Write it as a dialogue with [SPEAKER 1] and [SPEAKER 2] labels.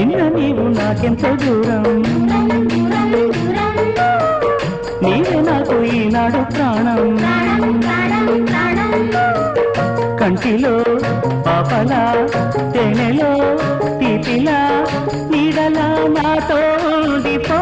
[SPEAKER 1] నిన్న నీవు నాకెంత దూరం? నీవే నాకు ఈనాడు ప్రాణం. కంటిలో పాపలా తేనెలో తీపిలా నీడలా నాతో ఉండిపో.